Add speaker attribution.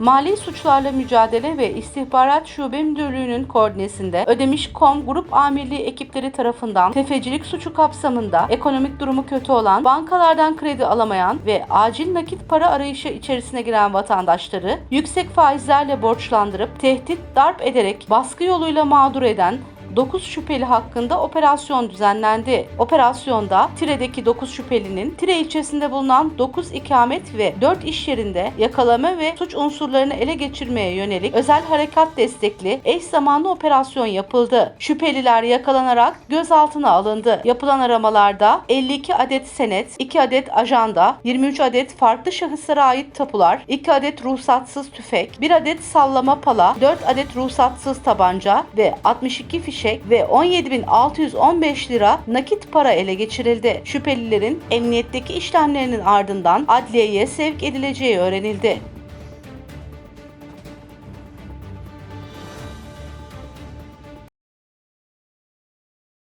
Speaker 1: Mali Suçlarla Mücadele ve İstihbarat Şube Müdürlüğü'nün koordinesinde Ödemiş.com Grup Amirliği ekipleri tarafından tefecilik suçu kapsamında ekonomik durumu kötü olan, bankalardan kredi alamayan ve acil nakit para arayışı içerisine giren vatandaşları yüksek faizlerle borçlandırıp tehdit, darp ederek baskı yoluyla mağdur eden 9 şüpheli hakkında operasyon düzenlendi. Operasyonda Tire'deki 9 şüphelinin Tire ilçesinde bulunan 9 ikamet ve 4 iş yerinde yakalama ve suç unsurlarını ele geçirmeye yönelik özel harekat destekli eş zamanlı operasyon yapıldı. Şüpheliler yakalanarak gözaltına alındı. Yapılan aramalarda 52 adet senet, 2 adet ajanda, 23 adet farklı şahıslara ait tapular, 2 adet ruhsatsız tüfek, 1 adet sallama pala, 4 adet ruhsatsız tabanca ve 62 fişek ve 17.615 lira nakit para ele geçirildi. Şüphelilerin emniyetteki işlemlerinin ardından adliyeye sevk edileceği öğrenildi.